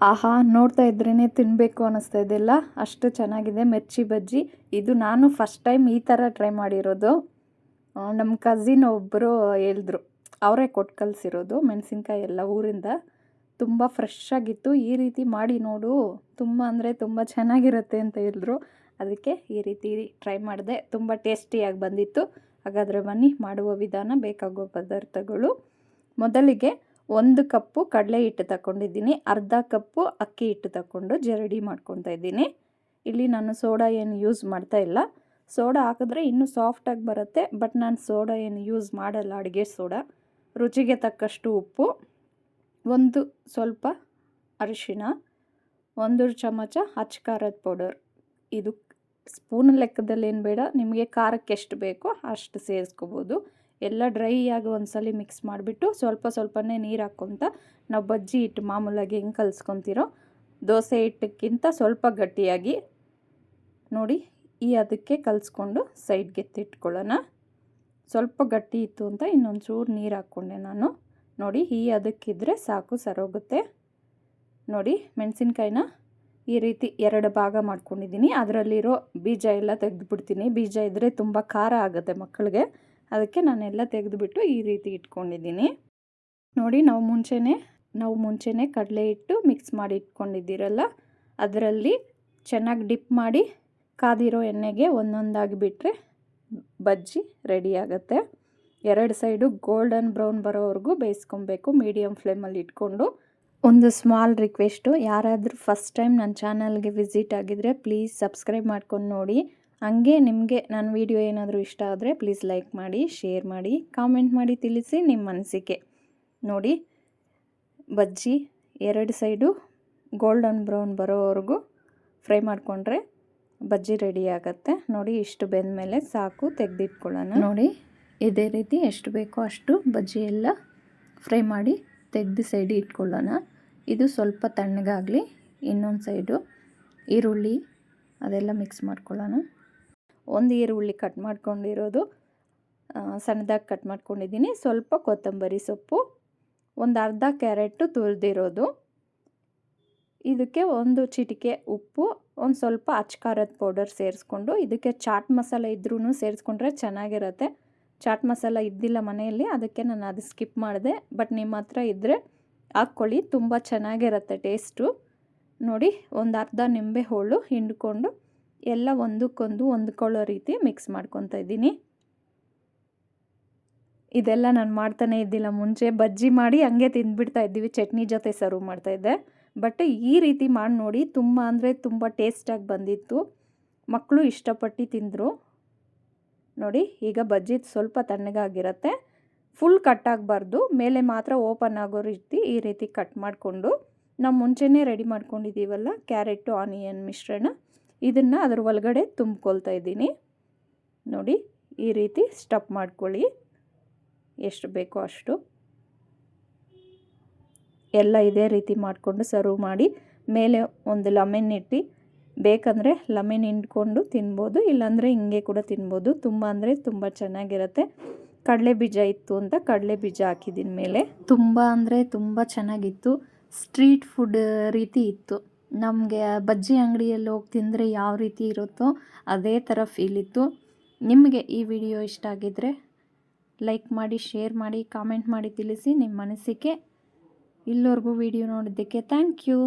ಆಹಾ, ನೋಡ್ತಾ ಇದ್ರೇ ತಿನ್ನಬೇಕು ಅನ್ನಿಸ್ತಾ ಇದೆಲ್ಲ ಅಷ್ಟು ಚೆನ್ನಾಗಿದೆ ಮಿರ್ಚಿ ಬಜ್ಜಿ. ಇದು ನಾನು ಫಸ್ಟ್ ಟೈಮ್ ಈ ಥರ ಟ್ರೈ ಮಾಡಿರೋದು. ನಮ್ಮ ಕಝಿನ್ ಒಬ್ಬರು ಹೇಳಿದ್ರು. ಅವರೇ ಕೊಟ್ಟು ಕಲಿಸಿರೋದು ಮೆಣಸಿನ್ಕಾಯಿ ಎಲ್ಲ ಊರಿಂದ. ತುಂಬ ಫ್ರೆಶ್ ಆಗಿತ್ತು. ಈ ರೀತಿ ಮಾಡಿ ನೋಡು. ತುಂಬ ಅಂದರೆ ತುಂಬ ಚೆನ್ನಾಗಿರುತ್ತೆ ಅಂತ ಹೇಳಿದ್ರು. ಅದಕ್ಕೆ ಈ ರೀತಿ ಟ್ರೈ ಮಾಡಿದೆ. ತುಂಬ ಟೇಸ್ಟಿಯಾಗಿ ಬಂದಿತ್ತು. ಹಾಗಾದರೆ ಬನ್ನಿ, ಮಾಡುವ ವಿಧಾನ ಬೇಕಾಗುವ ಪದಾರ್ಥಗಳು. ಮೊದಲಿಗೆ ಒಂದು ಕಪ್ಪು ಕಡಲೆ ಹಿಟ್ಟು ತಗೊಂಡಿದ್ದೀನಿ ಅರ್ಧ ಕಪ್ಪು ಅಕ್ಕಿ ಹಿಟ್ಟು ತಗೊಂಡು ಜರಡಿ ಮಾಡ್ಕೊತಾ ಇದ್ದೀನಿ. ಇಲ್ಲಿ ನಾನು ಸೋಡಾ ಏನು ಯೂಸ್ ಮಾಡ್ತಾ ಇಲ್ಲ. ಸೋಡಾ ಹಾಕಿದ್ರೆ ಇನ್ನೂ ಸಾಫ್ಟಾಗಿ ಬರುತ್ತೆ ಬಟ್ ನಾನು ಸೋಡಾ ಏನು ಯೂಸ್ ಮಾಡಲ್ಲ, ಅಡುಗೆ ಸೋಡಾ. ರುಚಿಗೆ ತಕ್ಕಷ್ಟು ಉಪ್ಪು, ಒಂದು ಸ್ವಲ್ಪ ಅರಿಶಿನ ಒಂದು ಚಮಚ ಹಚ್ ಖಾರದ ಪೌಡರ್. ಇದು ಸ್ಪೂನ್ ಲೆಕ್ಕದಲ್ಲಿ ಏನು ಬೇಡ, ನಿಮಗೆ ಖಾರಕ್ಕೆ ಎಷ್ಟು ಬೇಕೋ ಅಷ್ಟು ಸೇರಿಸ್ಕೋಬೋದು. ಎಲ್ಲ ಡ್ರೈ ಆಗಿ ಒಂದ್ಸಲ ಮಿಕ್ಸ್ ಮಾಡಿಬಿಟ್ಟು ಸ್ವಲ್ಪ ಸ್ವಲ್ಪನೇ ನೀರು ಹಾಕ್ಕೊತ ನಾವು ಬಜ್ಜಿ ಹಿಟ್ಟು ಮಾಮೂಲಾಗಿ ಹೆಂಗೆ ಕಲಿಸ್ಕೊತಿರೋ ದೋಸೆ ಹಿಟ್ಟಕ್ಕಿಂತ ಸ್ವಲ್ಪ ಗಟ್ಟಿಯಾಗಿ ನೋಡಿ ಈ ಅದಕ್ಕೆ ಕಲಿಸ್ಕೊಂಡು ಸೈಡ್ಗೆ ಎತ್ತಿಟ್ಕೊಳ್ಳೋಣ. ಸ್ವಲ್ಪ ಗಟ್ಟಿ ಇತ್ತು ಅಂತ ಇನ್ನೊಂದು ಚೂರು ನೀರು ಹಾಕ್ಕೊಂಡೆ ನಾನು. ನೋಡಿ ಈ ಅದಕ್ಕಿದ್ರೆ ಸಾಕು ಸರೋಗುತ್ತೆ. ನೋಡಿ ಮೆಣಸಿನ್ಕಾಯಿನ ಈ ರೀತಿ ಎರಡು ಭಾಗ ಮಾಡ್ಕೊಂಡಿದ್ದೀನಿ. ಅದರಲ್ಲಿರೋ ಬೀಜ ಎಲ್ಲ ತೆಗೆದುಬಿಡ್ತೀನಿ. ಬೀಜ ಇದ್ದರೆ ತುಂಬ ಖಾರ ಆಗುತ್ತೆ ಮಕ್ಕಳಿಗೆ. ಅದಕ್ಕೆ ನಾನೆಲ್ಲ ತೆಗೆದುಬಿಟ್ಟು ಈ ರೀತಿ ಇಟ್ಕೊಂಡಿದ್ದೀನಿ. ನೋಡಿ ನಾವು ಮುಂಚೆನೇ ನಾವು ಮುಂಚೆನೇ ಕಡಲೆ ಇಟ್ಟು ಮಿಕ್ಸ್ ಮಾಡಿ ಇಟ್ಕೊಂಡಿದ್ದೀರಲ್ಲ, ಅದರಲ್ಲಿ ಚೆನ್ನಾಗಿ ಡಿಪ್ ಮಾಡಿ ಕಾದಿರೋ ಎಣ್ಣೆಗೆ ಒಂದೊಂದಾಗಿ ಬಿಟ್ಟರೆ ಬಜ್ಜಿ ರೆಡಿ ಆಗುತ್ತೆ. ಎರಡು ಸೈಡು ಗೋಲ್ಡನ್ ಬ್ರೌನ್ ಬರೋವರೆಗೂ ಬೇಯಿಸ್ಕೊಬೇಕು ಮೀಡಿಯಮ್ ಫ್ಲೇಮಲ್ಲಿ ಇಟ್ಕೊಂಡು. ಒಂದು ಸ್ಮಾಲ್ ರಿಕ್ವೆಸ್ಟು ಯಾರಾದರೂ ಫಸ್ಟ್ ಟೈಮ್ ನನ್ನ ಚಾನಲ್ಗೆ ವಿಸಿಟ್ ಆಗಿದ್ದರೆ ಪ್ಲೀಸ್ ಸಬ್ಸ್ಕ್ರೈಬ್ ಮಾಡ್ಕೊಂಡು ನೋಡಿ. ಹಂಗೆ ನಿಮಗೆ ನನ್ನ ವಿಡಿಯೋ ಏನಾದರೂ ಇಷ್ಟ ಆದರೆ ಪ್ಲೀಸ್ ಲೈಕ್ ಮಾಡಿ, ಶೇರ್ ಮಾಡಿ, ಕಾಮೆಂಟ್ ಮಾಡಿ ತಿಳಿಸಿ ನಿಮ್ಮ ಅನಿಸಿಕೆ ನೋಡಿ, ಬಜ್ಜಿ ಎರಡು ಸೈಡು ಗೋಲ್ಡನ್ ಬ್ರೌನ್ ಬರೋವರೆಗೂ ಫ್ರೈ ಮಾಡಿಕೊಂಡ್ರೆ ಬಜ್ಜಿ ರೆಡಿ ಆಗುತ್ತೆ. ನೋಡಿ, ಇಷ್ಟು ಬೆಂದ ಮೇಲೆ ಸಾಕು, ತೆಗೆದಿಟ್ಕೊಳ್ಳೋಣ. ನೋಡಿ, ಇದೇ ರೀತಿ ಎಷ್ಟು ಬೇಕೋ ಅಷ್ಟು ಬಜ್ಜಿ ಎಲ್ಲ ಫ್ರೈ ಮಾಡಿ ತೆಗೆದು ಸೈಡಿ ಇಟ್ಕೊಳ್ಳೋಣ. ಇದು ಸ್ವಲ್ಪ ತಣ್ಣಗಾಗಲಿ, ಇನ್ನೊಂದು ಸೈಡು ಈರುಳ್ಳಿ ಅದೆಲ್ಲ ಮಿಕ್ಸ್ ಮಾಡ್ಕೊಳ್ಳೋಣ. ಒಂದು ಈರುಳ್ಳಿ ಕಟ್ ಮಾಡ್ಕೊಂಡಿರೋದು. ಸಣ್ಣದಾಗಿ ಕಟ್ ಮಾಡ್ಕೊಂಡಿದ್ದೀನಿ. ಸ್ವಲ್ಪ ಕೊತ್ತಂಬರಿ ಸೊಪ್ಪು, ಒಂದು ಅರ್ಧ ಕ್ಯಾರೆಟು ತುರಿದಿರೋದು. ಇದಕ್ಕೆ ಒಂದು ಚಿಟಿಕೆ ಉಪ್ಪು, ಒಂದು ಸ್ವಲ್ಪ ಅಚ್ಕಾರದ ಪೌಡರ್ ಸೇರಿಸ್ಕೊಂಡು, ಇದಕ್ಕೆ ಚಾಟ್ ಮಸಾಲ ಇದ್ರೂ ಸೇರಿಸ್ಕೊಂಡ್ರೆ ಚೆನ್ನಾಗಿರುತ್ತೆ. ಚಾಟ್ ಮಸಾಲ ಇದ್ದಿಲ್ಲ ಮನೆಯಲ್ಲಿ, ಅದಕ್ಕೆ ನಾನು ಅದು ಸ್ಕಿಪ್ ಮಾಡಿದೆ. ಬಟ್ ನಿಮ್ಮ ಹತ್ರ ಇದ್ದರೆ ಹಾಕ್ಕೊಳ್ಳಿ, ತುಂಬ ಚೆನ್ನಾಗಿರುತ್ತೆ ಟೇಸ್ಟು ನೋಡಿ, ಒಂದು ಅರ್ಧ ನಿಂಬೆ ಹೋಳು ಹಿಂಡ್ಕೊಂಡು ಎಲ್ಲ ಒಂದಕ್ಕೊಂದು ಹೊಂದ್ಕೊಳ್ಳೋ ರೀತಿ ಮಿಕ್ಸ್ ಮಾಡ್ಕೊತಾ ಇದ್ದೀನಿ. ಇದೆಲ್ಲ ನಾನು ಮಾಡ್ತಾನೆ ಇದ್ದಿಲ್ಲ, ಮುಂಚೆ ಬಜ್ಜಿ ಮಾಡಿ ಹಂಗೆ ತಿಂದ್ಬಿಡ್ತಾ ಇದ್ದೀವಿ, ಚಟ್ನಿ ಜೊತೆ ಸರ್ವ್ ಮಾಡ್ತಾಯಿದ್ದೆ ಬಟ್ ಈ ರೀತಿ ಮಾಡಿ ನೋಡಿ ತುಂಬ ಅಂದರೆ ತುಂಬ ಟೇಸ್ಟಾಗಿ ಬಂದಿತ್ತು. ಮಕ್ಕಳು ಇಷ್ಟಪಟ್ಟು ತಿಂದರು. ನೋಡಿ, ಈಗ ಬಜ್ಜಿ ಸ್ವಲ್ಪ ತಣ್ಣಗಾಗಿರುತ್ತೆ. ಫುಲ್ ಕಟ್ ಆಗಬಾರ್ದು. ಮೇಲೆ ಮಾತ್ರ ಓಪನ್ ಆಗೋ ರೀತಿ ಈ ರೀತಿ ಕಟ್ ಮಾಡಿಕೊಂಡು, ನಾವು ಮುಂಚೆನೇ ರೆಡಿ ಮಾಡ್ಕೊಂಡಿದ್ದೀವಲ್ಲ ಕ್ಯಾರೆಟು ಆನಿಯನ್ ಮಿಶ್ರಣ. ಇದನ್ನು ಅದ್ರ ಒಳಗಡೆ ತುಂಬ್ಕೊಳ್ತಾ ಇದ್ದೀನಿ. ನೋಡಿ, ಈ ರೀತಿ ಸ್ಟಪ್ ಮಾಡ್ಕೊಳ್ಳಿ. ಎಷ್ಟು ಬೇಕೋ ಅಷ್ಟು. ಎಲ್ಲ ಇದೇ ರೀತಿ ಮಾಡಿಕೊಂಡು ಸರ್ವ್ ಮಾಡಿ, ಮೇಲೆ ಒಂದು ಲಮೆನ್ ಇಟ್ಟು, ಬೇಕಂದರೆ ಲಮೆನ್ ಹಿಂಡ್ಕೊಂಡು ತಿನ್ಬೋದು, ಇಲ್ಲಾಂದರೆ ಹಿಂಗೆ ಕೂಡ ತಿನ್ಬೋದು. ತುಂಬ ಅಂದರೆ ತುಂಬ ಚೆನ್ನಾಗಿರುತ್ತೆ. ಕಡಲೆ ಬೀಜ ಇತ್ತು ಅಂತ ಕಡಲೆ ಬೀಜ ಹಾಕಿದ್ದೀನಿ ಮೇಲೆ. ತುಂಬ ಅಂದರೆ ತುಂಬ ಚೆನ್ನಾಗಿತ್ತು. ಸ್ಟ್ರೀಟ್ ಫುಡ್ ರೀತಿ ಇತ್ತು. ನಮಗೆ ಬಜ್ಜಿ ಅಂಗಡಿಯಲ್ಲಿ ಹೋಗಿ ತಿಂದರೆ ಯಾವ ರೀತಿ ಇರುತ್ತೋ ಅದೇ ಥರ ಫೀಲ್ ಇತ್ತು. ನಿಮಗೆ ಈ ವಿಡಿಯೋ ಇಷ್ಟ ಆಗಿದ್ದರೆ ಲೈಕ್ ಮಾಡಿ ಶೇರ್ ಮಾಡಿ ಕಾಮೆಂಟ್ ಮಾಡಿ ತಿಳಿಸಿ ನಿಮ್ಮ ಮನಸ್ಸಿಗೆ. ಇಲ್ಲಿವರೆಗೂ ವಿಡಿಯೋ ನೋಡಿದ್ದಕ್ಕೆ ಥ್ಯಾಂಕ್ ಯು